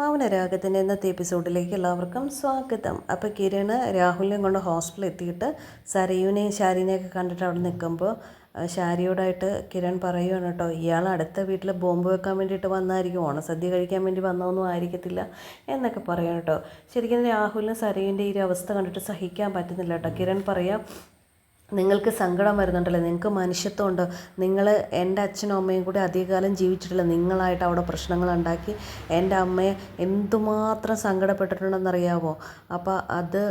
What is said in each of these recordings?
മൗനരാഗത്തിന്റെ ഇന്നത്തെ എപ്പിസോഡിലേക്ക് എല്ലാവർക്കും സ്വാഗതം. അപ്പോൾ കിരൺ രാഹുലിനെ കൊണ്ട് ഹോസ്പിറ്റലിൽ എത്തിയിട്ട് സരയുവിനെയും ശാരിനെയൊക്കെ കണ്ടിട്ട് അവിടെ നിൽക്കുമ്പോൾ ഷാരിയോടായിട്ട് കിരൺ പറയുകയാണ് കേട്ടോ ഇയാൾ അടുത്ത വീട്ടിൽ ബോംബ് വെക്കാൻ വേണ്ടിയിട്ട് വന്നായിരിക്കും ഓണസദ്യ കഴിക്കാൻ വേണ്ടി വന്നതൊന്നും ആയിരിക്കത്തില്ല എന്നൊക്കെ പറയാം കേട്ടോ. ശരിക്കും രാഹുലിന് സരയുവിന്റെ ഈ ഒരു അവസ്ഥ കണ്ടിട്ട് സഹിക്കാൻ പറ്റുന്നില്ല കേട്ടോ. കിരൺ പറയാം നിങ്ങൾക്ക് സങ്കടം വരുന്നുണ്ടല്ലോ നിങ്ങൾക്ക് മനുഷ്യത്വം ഉണ്ടോ നിങ്ങൾ എന്റെ അച്ഛനും അമ്മയും കൂടി അധികകാലം ജീവിച്ചിട്ടില്ല. നിങ്ങളായിട്ട് അവിടെ പ്രശ്നങ്ങൾ ഉണ്ടാക്കി എന്റെ അമ്മയെ എന്തുമാത്രം സങ്കടപ്പെട്ടിട്ടുണ്ടെന്നറിയാമോ അപ്പോൾ അത്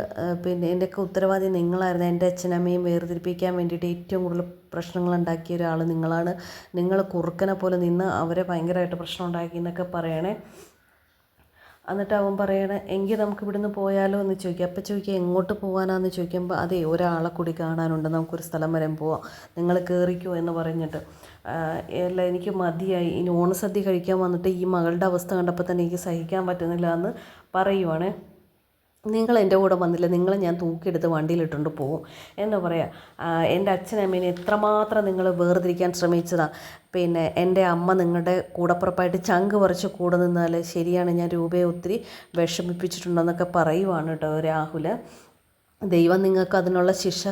പിന്നെ എന്റെയൊക്കെ ഉത്തരവാദി നിങ്ങളായിരുന്നു. എന്റെ അച്ഛനമ്മയും വേർതിരിപ്പിക്കാൻ വേണ്ടിയിട്ട് ഏറ്റവും കൂടുതൽ പ്രശ്നങ്ങൾ ഉണ്ടാക്കിയ ഒരാൾ നിങ്ങളാണ്. നിങ്ങൾ കുറുക്കനെ പോലെ നിന്ന് അവരെ ഭയങ്കരമായിട്ട് പ്രശ്നം ഉണ്ടാക്കി എന്നൊക്കെ പറയണേ. എന്നിട്ട് അവൻ പറയണ എങ്കിൽ നമുക്ക് ഇവിടുന്ന് പോയാലോ? എന്ന് ചോദിക്കുക അപ്പം ചോദിക്കുക എങ്ങോട്ട് പോകാനാന്ന് ചോദിക്കുമ്പോൾ അതെ ഒരാളെ കൂടി കാണാനുണ്ട്. നമുക്കൊരു സ്ഥലം വരെ പോവാം. നിങ്ങൾ കയറിക്കോ എന്ന് പറഞ്ഞിട്ട്. അല്ല എനിക്ക് മതിയായി. ഇനി ഓണസദ്യ കഴിക്കാൻ വന്നിട്ട് ഈ മകളുടെ അവസ്ഥ കണ്ടപ്പോൾ തന്നെ എനിക്ക് സഹിക്കാൻ പറ്റുന്നില്ല എന്ന് പറയുവാണേ. നിങ്ങൾ എന്റെ കൂടെ വന്നില്ല നിങ്ങളെ ഞാൻ തൂക്കിയെടുത്ത് വണ്ടിയിലിട്ടുകൊണ്ട് പോകും എന്താ പറയുക എന്റെ അച്ഛനമ്മേനെ എത്രമാത്രം നിങ്ങൾ വേർതിരിക്കാൻ ശ്രമിച്ചതാണ് പിന്നെ എന്റെ അമ്മ നിങ്ങളുടെ കൂടപ്പുറപ്പായിട്ട് ചങ്ക് പറിച്ച് കൂടെ നിന്നാൽ ശരിയാണ് ഞാൻ രൂപയെ ഒത്തിരി വിഷമിപ്പിച്ചിട്ടുണ്ടെന്നൊക്കെ പറയുവാണ് കേട്ടോ രാഹുൽ. ദൈവം നിങ്ങൾക്ക് അതിനുള്ള ശിക്ഷ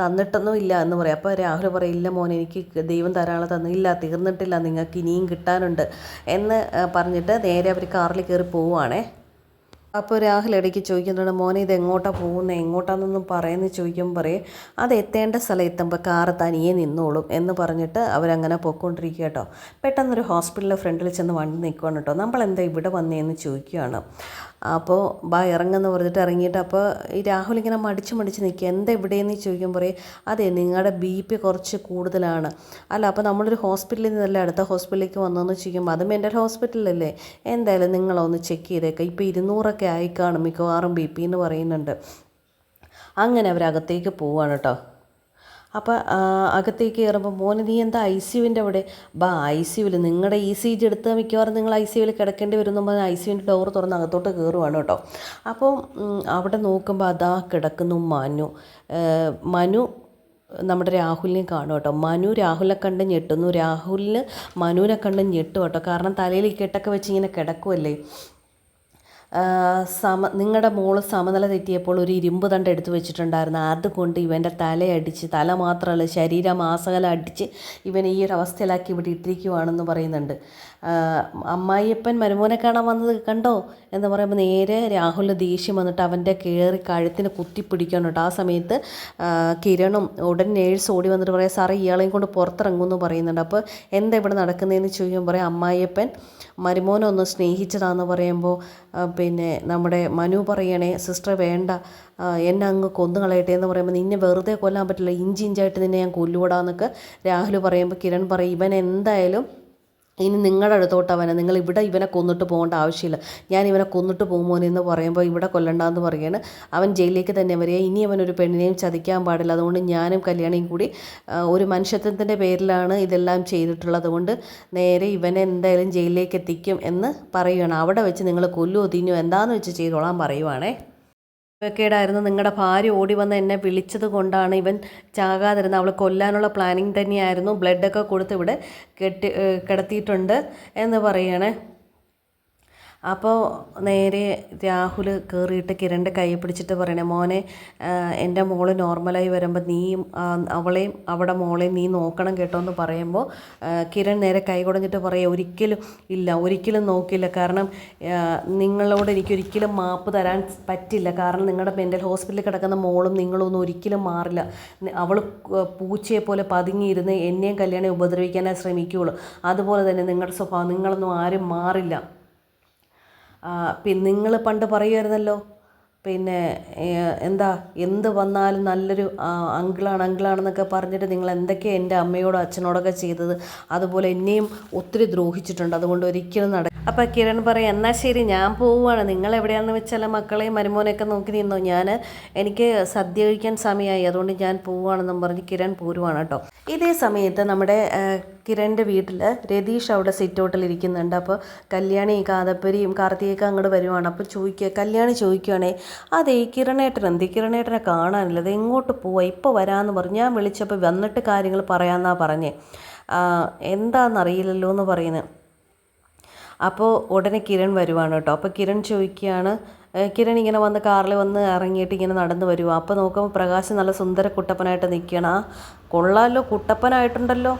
തന്നിട്ടൊന്നും ഇല്ല എന്ന് പറയും. അപ്പോൾ രാഹുൽ പറയും ഇല്ല മോനെ എനിക്ക് ദൈവം ധാരാളം തന്നില്ല തീർന്നിട്ടില്ല നിങ്ങൾക്ക് ഇനിയും കിട്ടാനുണ്ട് എന്ന് പറഞ്ഞിട്ട് നേരെ അവർ കാറിൽ കയറി പോവുകയാണേ അപ്പോൾ രാഹുൽ ഇടയ്ക്ക് ചോദിക്കുന്നുണ്ട് മോനെ ഇത് എങ്ങോട്ടാണ് പോകുന്നത് എങ്ങോട്ടാണെന്നൊന്നും പറയുന്നത് ചോദിക്കുമ്പോൾ പറയും അത് എത്തേണ്ട സ്ഥലം എത്തുമ്പോൾ കാറ് തനിയെ നിന്നോളും എന്ന് പറഞ്ഞിട്ട് അവരങ്ങനെ പോയിക്കൊണ്ടിരിക്കുക കേട്ടോ. പെട്ടെന്നൊരു ഹോസ്പിറ്റലിലെ ഫ്രണ്ടിൽ ചെന്ന് വണ്ടി നിൽക്കുകയാണ് കേട്ടോ. നമ്മളെന്താ ഇവിടെ വന്നതെന്ന് ചോദിക്കുകയാണ് അപ്പോൾ ബാ ഇറങ്ങുമെന്ന് പറഞ്ഞിട്ട് ഇറങ്ങിയിട്ട് അപ്പോൾ ഈ രാഹുൽ ഇങ്ങനെ മടിച്ച് മടിച്ച് നിൽക്കുക. എന്താ ഇവിടെയെന്ന്? ചോദിക്കുമ്പോൾ പറയും അതെ നിങ്ങളുടെ ബി പി കുറച്ച് കൂടുതലാണ്. അല്ല അപ്പോൾ നമ്മളൊരു ഹോസ്പിറ്റലിൽ നിന്നല്ലേ അടുത്ത ഹോസ്പിറ്റലിലേക്ക് വന്നതെന്ന് ചോദിക്കുമ്പോൾ അത് മെന്റൽ ഹോസ്പിറ്റലല്ലേ? എന്തായാലും നിങ്ങളൊന്ന് ചെക്ക് ചെയ്തേക്കാം. ഇപ്പോൾ ഇരുന്നൂറൊക്കെ ആയി കാണും മിക്കവാറും ബി പി എന്ന് പറയുന്നുണ്ട്. അങ്ങനെ അവരകത്തേക്ക് പോവാണ് കേട്ടോ അപ്പോൾ അകത്തേക്ക് കയറുമ്പോൾ മോനെ നീ എന്താ ഐ സി യുവിന്റെ അവിടെ? ബാ ഐ സി യുവിൽ നിങ്ങളുടെ ഇ സി ജി എടുത്ത് മിക്കവാറും നിങ്ങൾ ഐ സി യുവിൽ കിടക്കേണ്ടി വരും ഐ സി യുവിന്റെ ഡോർ തുറന്ന് അകത്തോട്ട് കയറുവാണ് കേട്ടോ അപ്പോൾ അവിടെ നോക്കുമ്പോൾ അതാ കിടക്കുന്നു മനു. മനു നമ്മുടെ രാഹുലിനെ കാണും കേട്ടോ മനു രാഹുലിനെ കണ്ട് ഞെട്ടുന്നു. രാഹുലിന് മനുവിനെ കണ്ട് ഞെട്ടും കേട്ടോ കാരണം തലയിൽ കെട്ടൊക്കെ വെച്ച് ഇങ്ങനെ കിടക്കുമല്ലേ സമ നിങ്ങളുടെ മോൾ സമനില തെറ്റിയപ്പോൾ ഒരു ഇരുമ്പ് തണ്ട് എടുത്തു വെച്ചിട്ടുണ്ടായിരുന്നു. അതുകൊണ്ട് ഇവന്റെ തലയടിച്ച് തല മാത്രമല്ല ശരീരം ആസകല അടിച്ച് ഇവനെ ഈ ഒരു അവസ്ഥയിലാക്കി ഇവിടെ ഇട്ടിരിക്കുവാണെന്ന് പറയുന്നുണ്ട്. അമ്മായിയപ്പൻ മരുമോനെ കാണാൻ വന്നത് കണ്ടോ? എന്ന് പറയുമ്പോൾ നേരെ രാഹുൽ ദേഷ്യം വന്നിട്ട് അവന്റെ കയറി കഴുത്തിന് കുത്തിപ്പിടിക്കണം കേട്ടോ ആ സമയത്ത് കിരണും ഉടൻ നേഴ്സ് ഓടി വന്നിട്ട് പറയാം സാറേ ഇയാളെയും കൊണ്ട് പുറത്തിറങ്ങുമെന്ന് പറയുന്നുണ്ട്. അപ്പോൾ എന്താ ഇവിടെ നടക്കുന്നതെന്ന് ചോദിക്കുമ്പോൾ പറയാം അമ്മായിയപ്പൻ മരുമോനെ ഒന്ന് സ്നേഹിച്ചതാണെന്ന് പറയുമ്പോൾ പിന്നെ നമ്മുടെ മനു പറയണേ സിസ്റ്റർ വേണ്ട. എന്നെ അങ്ങ് കൊന്നു കളയട്ടെ എന്ന് പറയുമ്പോൾ നിന്നെ വെറുതെ കൊല്ലാൻ പറ്റില്ല. ഇഞ്ചി ഇഞ്ചായിട്ട് നിന്നെ ഞാൻ കൊല്ലുകൂടാന്നൊക്കെ രാഹുൽ പറയുമ്പോൾ കിരൺ പറയും ഇവൻ എന്തായാലും ഇനി നിങ്ങളുടെ അടുത്തോട്ട് അവനെ നിങ്ങൾ ഇവിടെ ഇവനെ കൊന്നിട്ട് പോകേണ്ട ആവശ്യമില്ല. ഞാൻ ഇവനെ കൊന്നിട്ട് പോകുമോനെ എന്ന് പറയുമ്പോൾ ഇവിടെ കൊല്ലണ്ടെന്ന് പറയുകയാണ്. അവൻ ജയിലിലേക്ക് തന്നെ വരിക. ഇനി അവൻ ഒരു പെണ്ണിനെയും ചതിക്കാൻ പാടില്ല. അതുകൊണ്ട് ഞാനും കല്യാണിയും കൂടി ഒരു മനുഷ്യത്വത്തിന്റെ പേരിലാണ് ഇതെല്ലാം ചെയ്തിട്ടുള്ളത് അതുകൊണ്ട് നേരെ ഇവനെ എന്തായാലും ജയിലിലേക്ക് എത്തിക്കും എന്ന് പറയുകയാണ്. അവിടെ വെച്ച് നിങ്ങൾ കൊല്ലുമോ തിന്നോ എന്താണെന്ന് വെച്ച് ചെയ്തോളാൻ പറയുവാണേ. കേടായിരുന്നു നിങ്ങളുടെ ഭാര്യ ഓടി വന്ന് എന്നെ വിളിച്ചത് കൊണ്ടാണ് ഇവൻ ചാകാതിരുന്നത്. അവൾ കൊല്ലാനുള്ള പ്ലാനിങ് തന്നെയായിരുന്നു. ബ്ലഡൊക്കെ കൊടുത്ത് ഇവിടെ കെട്ടി കിടത്തിയിട്ടുണ്ട് എന്ന് പറയണേ. അപ്പോൾ നേരെ രാഹുൽ കയറിയിട്ട് കിരണിന്റെ കൈ പിടിച്ചിട്ട് പറയണേ മോനെ എന്റെ മോൾ നോർമലായി വരുമ്പോൾ നീയും അവളെയും അവിടെ മോളെയും നീ നോക്കണം കേട്ടോ എന്ന് പറയുമ്പോൾ കിരൺ നേരെ കൈ കുടഞ്ഞിട്ട് പറയാം ഒരിക്കലും ഇല്ല ഒരിക്കലും നോക്കില്ല. കാരണം നിങ്ങളോട് എനിക്കൊരിക്കലും മാപ്പ് തരാൻ പറ്റില്ല. കാരണം നിങ്ങളുടെ മെന്റൽ ഹോസ്പിറ്റലിൽ കിടക്കുന്ന മോളും നിങ്ങളൊന്നും ഒരിക്കലും മാറില്ല. അവൾ പൂച്ചയെ പോലെ പതുങ്ങിയിരുന്ന് എന്നെയും കല്യാണം ഉപദ്രവിക്കാനേ ശ്രമിക്കുകയുള്ളൂ അതുപോലെ തന്നെ നിങ്ങളുടെ സ്വഭാവം നിങ്ങളൊന്നും ആരും മാറില്ല. പിന്നെ നിങ്ങൾ പണ്ട് പറയുമായിരുന്നല്ലോ പിന്നെ എന്താ എന്ത് വന്നാലും നല്ലൊരു അങ്കിളാണ് അങ്കിളാണെന്നൊക്കെ പറഞ്ഞിട്ട് നിങ്ങൾ എന്തൊക്കെയാണ് എന്റെ അമ്മയോടും അച്ഛനോടൊക്കെ ചെയ്തത്? അതുപോലെ എന്നെയും ഒത്തിരി ദ്രോഹിച്ചിട്ടുണ്ട്. അതുകൊണ്ട് ഒരിക്കലും നട അപ്പോൾ കിരൺ പറയും എന്നാൽ ശരി ഞാൻ പോവുകയാണ് നിങ്ങൾ എവിടെയാണെന്ന് വെച്ചാൽ മക്കളെയും മരുമോനെയൊക്കെ നോക്കി നിന്നോ. ഞാൻ എനിക്ക് സദ്യ കഴിക്കാൻ സമയമായി അതുകൊണ്ട് ഞാൻ പോവുകയാണെന്നും പറഞ്ഞ് കിരൺ പോരുവാണ് കേട്ടോ. ഇതേ സമയത്ത് നമ്മുടെ കിരണിന്റെ വീട്ടിൽ രതീഷ് അവിടെ സിറ്റൗട്ടിൽ ഇരിക്കുന്നുണ്ട്. അപ്പോൾ കല്യാണി കാതപ്പരിയും കാർത്തികയൊക്കെ അങ്ങോട്ട് വരുവാണ്. അപ്പോൾ ചോദിക്കുക കല്യാണി ചോദിക്കുകയാണേ അതെ കിരണേട്ടൻ എന്ത്? കിരണേട്ടനെ കാണാനില്ല അത് എങ്ങോട്ട് പോവാ? ഇപ്പോൾ വരാമെന്ന് പറഞ്ഞു. ഞാൻ വിളിച്ചപ്പോൾ വന്നിട്ട് കാര്യങ്ങൾ പറയാമെന്നാണ് പറഞ്ഞേ. എന്താണെന്നറിയില്ലല്ലോ എന്ന് പറയുന്നത് അപ്പോൾ ഉടനെ കിരൺ വരുവാണ് കേട്ടോ. അപ്പോൾ കിരൺ ചോദിക്കുകയാണ് കിരൺ ഇങ്ങനെ വന്ന് കാറിൽ വന്ന് ഇറങ്ങിയിട്ട് ഇങ്ങനെ നടന്നു വരുക അപ്പോൾ നോക്കുമ്പോൾ പ്രകാശ് നല്ല സുന്ദര കുട്ടപ്പനായിട്ട് നിൽക്കണം കൊള്ളാമല്ലോ കുട്ടപ്പനായിട്ടുണ്ടല്ലോ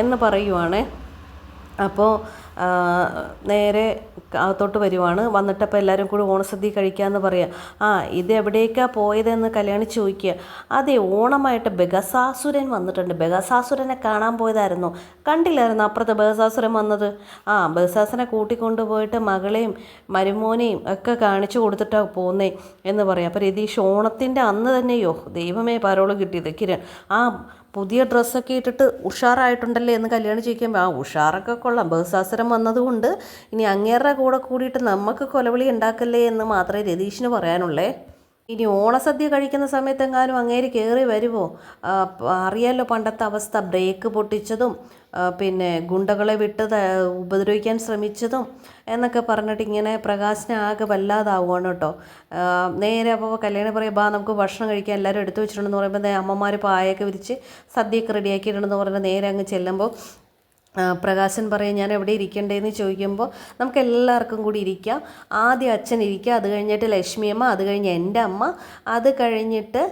എന്ന് പറയുവാണേ. അപ്പോൾ നേരെ അകത്തോട്ട് വരുവാണ്. വന്നിട്ടപ്പോൾ എല്ലാവരും കൂടി ഓണസദ്യ കഴിക്കാമെന്ന് പറയുക ആ ഇത് എവിടേക്കാണ് പോയതെന്ന് കല്യാണി ചോദിക്കുക അതെ ഓണമായിട്ട് ബഗസാസുരൻ വന്നിട്ടുണ്ട്. ബഗസാസുരനെ കാണാൻ പോയതായിരുന്നു. കണ്ടില്ലായിരുന്നു അപ്പുറത്ത് ബഗസാസുരൻ വന്നത്? ആ ബഗസാസുരനെ കൂട്ടിക്കൊണ്ടുപോയിട്ട് മകളെയും മരുമോനെയും ഒക്കെ കാണിച്ചു കൊടുത്തിട്ടാണ് പോകുന്നേ എന്ന് പറയാം. അപ്പോൾ രതീഷ് ഓണത്തിന്റെ അന്ന് തന്നെയോ? ദൈവമേ പരോൾ കിട്ടിയത്. കിരൺ. ആ പുതിയ ഡ്രസ്സൊക്കെ ഇട്ടിട്ട് ഉഷാറായിട്ടുണ്ടല്ലേ എന്ന് കല്യാണം ചോദിക്കുമ്പോൾ ആ ഉഷാറൊക്കെ കൊള്ളാം. ബഹുസാസരം വന്നതുകൊണ്ട് ഇനി അങ്ങേരുടെ കൂടെ കൂടിയിട്ട് നമുക്ക് കൊലവിളി ഉണ്ടാക്കല്ലേ എന്ന് മാത്രമേ രതീഷിന് പറയാനുള്ളേ. ഇനി ഓണസദ്യ കഴിക്കുന്ന സമയത്തെങ്ങാനും അങ്ങേര് കയറി വരുമോ അറിയാലോ പണ്ടത്തെ അവസ്ഥ. ബ്രേക്ക് പൊട്ടിച്ചതും പിന്നെ ഗുണ്ടകളെ വിട്ട് ഉപദ്രവിക്കാൻ ശ്രമിച്ചതും എന്നൊക്കെ പറഞ്ഞിട്ട് ഇങ്ങനെ പ്രകാശിനെ ആകെ വല്ലാതാവുകയാണ് കേട്ടോ. നേരെ അപ്പോൾ കല്യാണി പറയും ബാ നമുക്ക് ഭക്ഷണം കഴിക്കാൻ എല്ലാവരും എടുത്തു വെച്ചിട്ടുണ്ടെന്ന് പറയുമ്പോൾ അമ്മമാർ പായൊക്കെ വിരിച്ച് സദ്യയൊക്കെ റെഡിയാക്കിയിട്ടുണ്ടെന്ന് പറഞ്ഞ് നേരെ അങ്ങ് ചെല്ലുമ്പോൾ പ്രകാശൻ പറയും ഞാൻ എവിടെ ഇരിക്കണ്ടേന്ന് ചോദിക്കുമ്പോൾ നമുക്ക് എല്ലാവർക്കും കൂടി ഇരിക്കാം. ആദ്യം അച്ഛൻ ഇരിക്കുക അത് കഴിഞ്ഞിട്ട് ലക്ഷ്മിയമ്മ അത് കഴിഞ്ഞ് എന്റെ അമ്മ. അത് കഴിഞ്ഞിട്ട്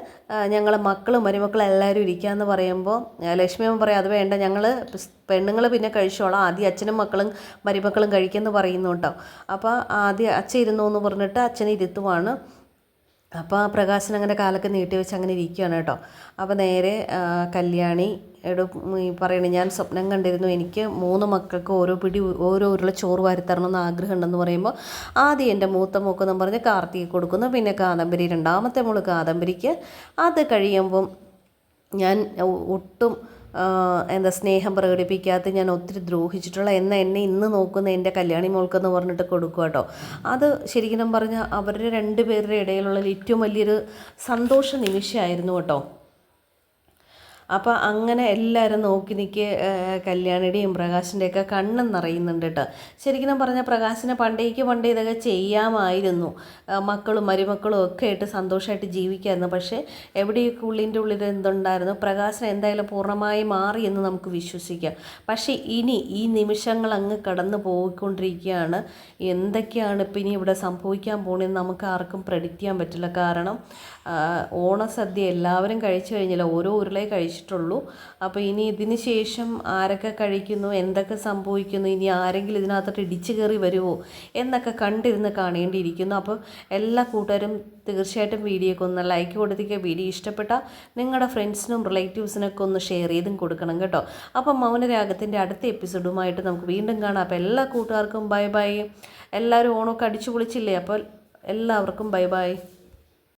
ഞങ്ങൾ മക്കളും മരുമക്കളും എല്ലാവരും ഇരിക്കുക എന്ന് പറയുമ്പോൾ ലക്ഷ്മിയമ്മ പറയും അത് വേണ്ട ഞങ്ങൾ പെണ്ണുങ്ങൾ പിന്നെ കഴിച്ചോളാം. ആദ്യം അച്ഛനും മക്കളും മരുമക്കളും കഴിക്കുമെന്ന് പറയുന്നു കേട്ടോ. അപ്പോൾ ആദ്യം അച്ഛൻ ഇരുന്നു എന്ന് പറഞ്ഞിട്ട് അച്ഛനെ ഇരുത്തുവാണ്. അപ്പോൾ ആ പ്രകാശൻ അങ്ങനെ കാലൊക്കെ നീട്ടി വെച്ച് അങ്ങനെ ഇരിക്കുകയാണ് കേട്ടോ. അപ്പോൾ നേരെ കല്യാണി പറയണേ ഞാൻ സ്വപ്നം കണ്ടിരുന്നു. എനിക്ക് മൂന്ന് മക്കൾക്ക് ഓരോ പിടി ഓരോ ഉരുള ചോറ് വാരിത്തരണം എന്ന് ആഗ്രഹം ഉണ്ടെന്ന് പറയുമ്പോൾ ആദ്യം എന്റെ മൂത്ത മൂക്കെന്ന് പറഞ്ഞ് കാർത്തിക കൊടുക്കുന്നു. പിന്നെ കാദംബരി രണ്ടാമത്തെ മോൾ കാദംബരിക്ക്. അത് കഴിയുമ്പം ഞാൻ ഒട്ടും എന്താ സ്നേഹം പ്രകടിപ്പിക്കാത്ത ഞാൻ ഒത്തിരി ദ്രോഹിച്ചിട്ടുള്ള എന്ന എന്നെ ഇന്ന് നോക്കുന്ന എന്റെ കല്യാണി മോൾക്കെന്ന് പറഞ്ഞിട്ട് കൊടുക്കുക കേട്ടോ അത് ശരിക്കും പറഞ്ഞാൽ അവരുടെ രണ്ട് പേരുടെ ഇടയിലുള്ള ഏറ്റവും വലിയൊരു സന്തോഷ നിമിഷമായിരുന്നു കേട്ടോ. അപ്പോൾ അങ്ങനെ എല്ലാവരും നോക്കി നിൽക്കി കല്യാണിയുടെയും പ്രകാശിന്റെയൊക്കെ കണ്ണും നിറയുന്നുണ്ട് കേട്ടോ ശരിക്കും പറഞ്ഞാൽ പ്രകാശിനെ പണ്ടേക്ക് പണ്ടേ ഇതൊക്കെ ചെയ്യാമായിരുന്നു. മക്കളും മരുമക്കളും ഒക്കെ ആയിട്ട് സന്തോഷമായിട്ട് ജീവിക്കായിരുന്നു. പക്ഷേ എവിടെയൊക്കെ ഉള്ളിന്റെ ഉള്ളിൽ എന്തുണ്ടായിരുന്നു? പ്രകാശൻ എന്തായാലും പൂർണമായി മാറി എന്ന് നമുക്ക് വിശ്വസിക്കാം. പക്ഷേ ഇനി ഈ നിമിഷങ്ങൾ അങ്ങ് കടന്നു പോയിക്കൊണ്ടിരിക്കുകയാണ്. എന്തൊക്കെയാണ് ഇപ്പം ഇനി ഇവിടെ സംഭവിക്കാൻ പോകണമെന്ന് നമുക്ക് ആർക്കും പ്രെഡിക്റ്റ് ചെയ്യാൻ പറ്റില്ല. കാരണം ഓണസദ്യ എല്ലാവരും കഴിച്ചു കഴിഞ്ഞില്ല. ഓരോ ഉരുളേ കഴിച്ചിട്ടുള്ളൂ അപ്പോൾ ഇനി ഇതിന് ശേഷം ആരൊക്കെ കഴിക്കുന്നു എന്തൊക്കെ സംഭവിക്കുന്നു ഇനി ആരെങ്കിലും ഇതിനകത്തോട്ട് ഇടിച്ചു കയറി വരുമോ എന്നൊക്കെ കണ്ടിരുന്ന് കാണേണ്ടിയിരിക്കുന്നു. അപ്പോൾ എല്ലാ കൂട്ടുകാരും തീർച്ചയായിട്ടും വീഡിയോക്ക് ഒന്ന് ലൈക്ക് കൊടുത്തിക്കുക വീഡിയോ ഇഷ്ടപ്പെട്ട നിങ്ങളുടെ ഫ്രണ്ട്സിനും റിലേറ്റീവ്സിനൊക്കെ ഒന്ന് ഷെയർ ചെയ്തും കൊടുക്കണം കേട്ടോ. അപ്പം മൗനരാഗത്തിന്റെ അടുത്ത എപ്പിസോഡുമായിട്ട് നമുക്ക് വീണ്ടും കാണാം. അപ്പോൾ എല്ലാ കൂട്ടുകാർക്കും ബൈ ബൈ എല്ലാവരും ഓണമൊക്കെ അടിച്ചു പൊളിച്ചില്ലേ അപ്പോൾ എല്ലാവർക്കും ബൈ ബൈ